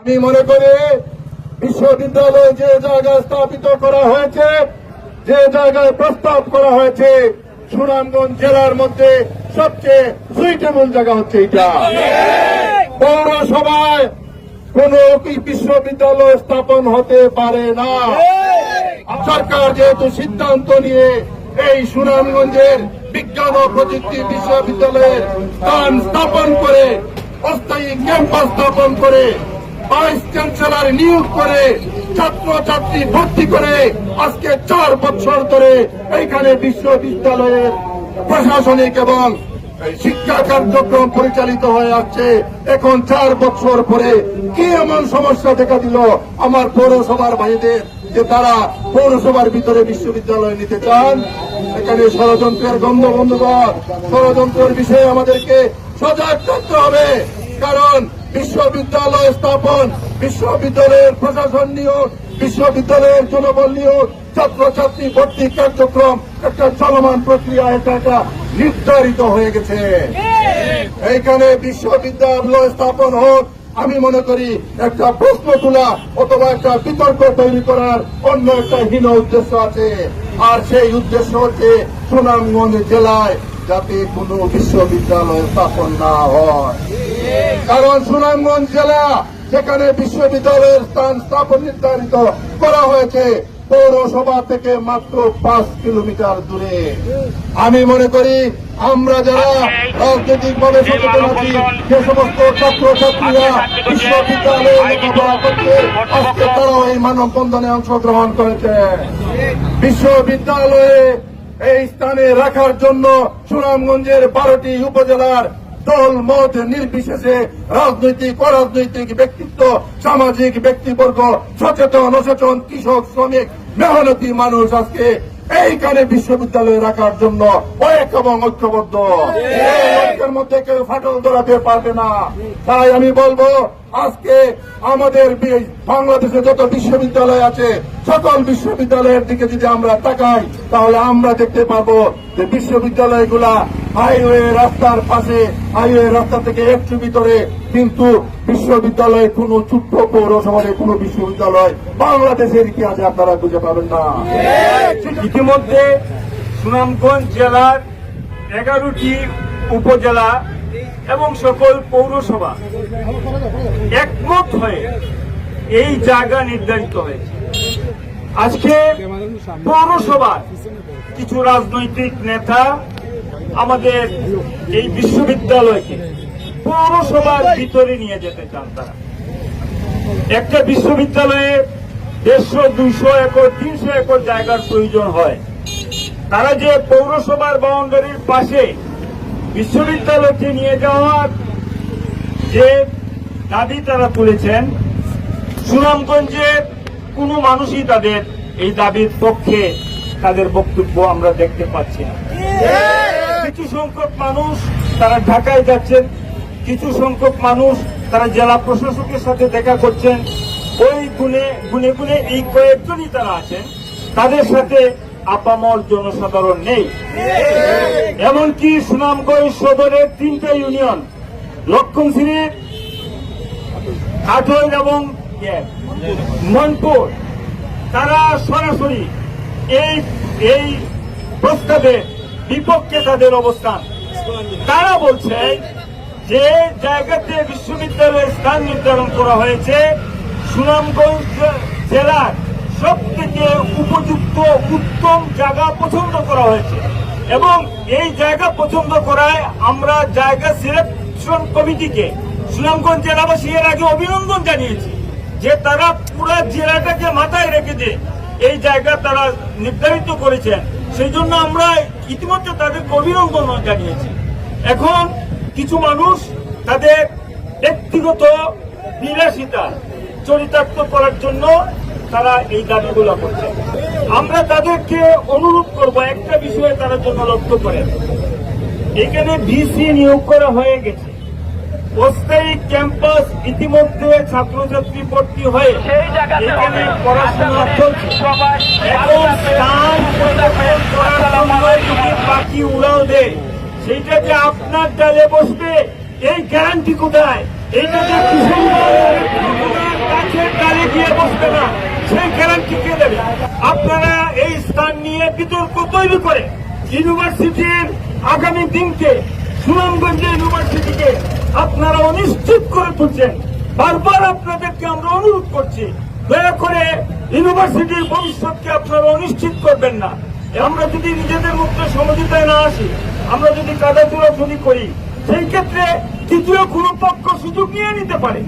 আমি মনে করি বিশ্ববিদ্যালয় যে জায়গায় স্থাপিত করা হয়েছে, যে জায়গায় প্রস্তাব করা হয়েছে, সুনামগঞ্জ জেলার মধ্যে সবচেয়ে সুইটেবল জায়গা হচ্ছে এটা। পৌরসভায় কোন বিশ্ববিদ্যালয় স্থাপন হতে পারে না। সরকার যেহেতু সিদ্ধান্ত নিয়ে এই সুনামগঞ্জের বিজ্ঞান ও প্রযুক্তি বিশ্ববিদ্যালয়ের স্থান স্থাপন করে, অস্থায়ী ক্যাম্পাস স্থাপন করে ভাইস চ্যান্সেলর নিয়োগ করে ছাত্র ছাত্রী ভর্তি করে আজকে চার বছর ধরে এইখানে বিশ্ববিদ্যালয়ের প্রশাসনিক এবং শিক্ষা কার্যক্রম পরিচালিত হয়ে আসছে। এখন চার বছর পরে কি এমন সমস্যা দেখা দিল? আমার পৌরসভার ভাইদের যে তারা পৌরসভার ভিতরে বিশ্ববিদ্যালয় নিতে চান, এখানে ষড়যন্ত্রের গন্ধ বন্ধুগণ ষড়যন্ত্রের বিষয়ে আমাদেরকে সজাগ থাকতে হবে। কারণ বিশ্ববিদ্যালয় স্থাপন, বিশ্ববিদ্যালয়ের প্রশাসন নিয়োগ, বিশ্ববিদ্যালয়ের জনবল নিয়োগ, ছাত্রছাত্রী ভর্তি কার্যক্রম একটা চলমান প্রক্রিয়া, এটা একটা নির্ধারিত হয়ে গেছে। এইখানে বিশ্ববিদ্যালয় স্থাপন হোক, আমি মনে করি একটা প্রশ্ন তোলা অথবা একটা বিতর্ক তৈরি করার অন্য একটা হীন উদ্দেশ্য আছে। আর সেই উদ্দেশ্য হচ্ছে সুনামগঞ্জ জেলায় যাতে কোনো বিশ্ববিদ্যালয় স্থাপন না হয়। কারণ সুনামগঞ্জ জেলা, যেখানে বিশ্ববিদ্যালয়ের স্থান স্থাপন নির্ধারিত করা হয়েছে, পৌরসভা থেকে মাত্র পাঁচ কিলোমিটার দূরে। আমি মনে করি, আমরা যারা রাজনৈতিক ভাবে সচেতন আছি, যে সমস্ত ছাত্র ছাত্রীরা বিশ্ববিদ্যালয়ে লেখাপড়া করছে আজকে তারাও মানববন্ধনে অংশগ্রহণ করেছে। বিশ্ববিদ্যালয়ে এই স্থানে রাখার জন্য সুনামগঞ্জের বারোটি উপজেলার দল মত নির্বিশেষে রাজনৈতিক, অরাজনৈতিক ব্যক্তিত্ব, সামাজিক ব্যক্তিবর্গ, সচেতন, অসচেতন, কৃষক, শ্রমিক, মেহনতি মানুষ আজকে এইখানে বিশ্ববিদ্যালয়ে রাখার জন্য ঐক্য এবং ঐক্যবদ্ধ। ঐক্যের মধ্যে কেউ ফাটল ধরাতে পারবে না। তাই আমি বলব, আজকে আমাদের বাংলাদেশে যত বিশ্ববিদ্যালয় আছে, সকল বিশ্ববিদ্যালয়ের দিকে যদি আমরা তাকাই, তাহলে আমরা দেখতে পাবো যে বিশ্ববিদ্যালয়গুলা হাইওয়ে রাস্তার পাশে, হাইওয়ে রাস্তা থেকে একটু ভিতরে কিন্তু বিশ্ববিদ্যালয়ে কোনো ছোট্ট পৌরসভার কোনো বিশ্ববিদ্যালয় বাংলাদেশের ইতিহাসে আপনারা খুঁজে পাবেন না। ইতিমধ্যে সুনামগঞ্জ জেলার এগারোটি উপজেলা এবং সকল পৌরসভা একমত হয়ে এই জায়গা নির্ধারিত হয়েছে। আজকে পৌরসভার কিছু রাজনৈতিক নেতা আমাদের এই বিশ্ববিদ্যালয়কে পৌরসভার ভিতরে নিয়ে যেতে চান তারা। একটা বিশ্ববিদ্যালয়ে দেড়শো, দুইশো একর, তিনশো একর জায়গার প্রয়োজন হয়। তারা যে পৌরসভার বাউন্ডারির পাশে বিশ্ববিদ্যালয়কে নিয়ে যাওয়ার যে দাবি তারা তুলেছেন, সুনামগঞ্জের কোনো মানুষই তাদের এই দাবির পক্ষে তাদের বক্তব্য আমরা দেখতে পাচ্ছি না। কিছু সংখ্যক মানুষ তারা ঢাকায় যাচ্ছেন কিছু সংখ্যক মানুষ তারা জেলা প্রশাসকের সাথে দেখা করছেন। ওই গুণে গুনে গুনে এই কয়েকজনই তারা আছেন। তাদের সাথে আপামর জনসাধারণ নেই। এমনকি সুনামগঞ্জ সদরের তিনটা ইউনিয়ন লক্ষণশ্রী কাঠল এবং ইয়ে, মনপুর তারা সরাসরি এই এই প্রস্তাবের বিপক্ষে তাদের অবস্থান। তারা বলছে যে জায়গাতে বিশ্ববিদ্যালয়ের স্থান নির্ধারণ করা হয়েছে সুনামগঞ্জ জেলার সব থেকে উপযুক্ত, উত্তম জায়গা পছন্দ করা হয়েছে। এবং এই জায়গা পছন্দ করায় আমরা জায়গা সিলেকশন কমিটিকে সুনামগঞ্জ জেলাবাসী এর আগে অভিনন্দন জানিয়েছি যে তারা পুরো জেলাটাকে মাথায় রেখে যে এই জায়গা তারা নির্ধারিত করেছেন। সেই জন্য আমরা ইতিমধ্যে তাদেরকে অভিনন্দন জানিয়েছি। এখন কিছু মানুষ তাদের ব্যক্তিগত বিলাসিতা চরিতার্থ করার জন্য তারা এই দাবিগুলো করছে। আমরা তাদেরকে অনুরোধ করব একটা বিষয়ে তারা জন্য লক্ষ্য করেন। এখানে ভিসি নিয়োগ করা হয়ে গেছে। অস্থায়ী ক্যাম্পাস ইতিমধ্যে ছাত্রছাত্রী ভর্তি হয়ে এখানে পড়াশোনা চলছে। এবং উড়াল দেয় সেইটাকে আপনার ডালে বসবে এই গ্যারান্টি কোথায়? এইটাকে কিশোরগঞ্জের গাছের ডালে গিয়ে বসবে না সেই গ্যারান্টি কে দেবে? আপনারা এই স্থান নিয়ে বিতর্ক তৈরি করে। ইউনিভার্সিটির আগামী দিনকে সুনামগঞ্জ ইউনিভার্সিটিকে আপনারা অনিশ্চিত করে তুলছেন। বারবার আপনাদেরকে আমরা অনুরোধ করছি, দয়া করে ইউনিভার্সিটির ভবিষ্যৎকে আপনারা অনিশ্চিত করবেন না। আমরা যদি নিজেদের মধ্যে সমঝোতায় না আসি, আমরা যদি কাদা চুরি করি, সেই ক্ষেত্রে তৃতীয় কোন পক্ষ সুযোগ নিয়ে নিতে পারে।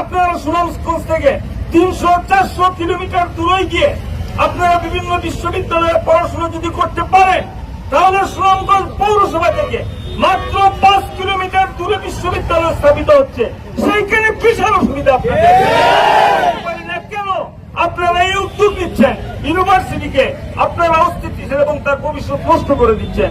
আপনারা সুনামগঞ্জ থেকে তিনশো, চারশো কিলোমিটার দূরে গিয়ে আপনারা বিভিন্ন বিশ্ববিদ্যালয়ে পড়াশোনা যদি করতে পারেন, তাহলে সুনামগঞ্জ পৌরসভা থেকে মাত্র পাঁচ কিলোমিটার দূরে বিশ্ববিদ্যালয় স্থাপিত হচ্ছে। সেইখানে বিশাল অসুবিধা কেন? আপনারা এই উদ্যোগ নিচ্ছেন। ইউনিভার্সিটিকে আপনারা অস্তিত্ব এবং তার ভবিষ্যৎ নষ্ট করে দিচ্ছেন।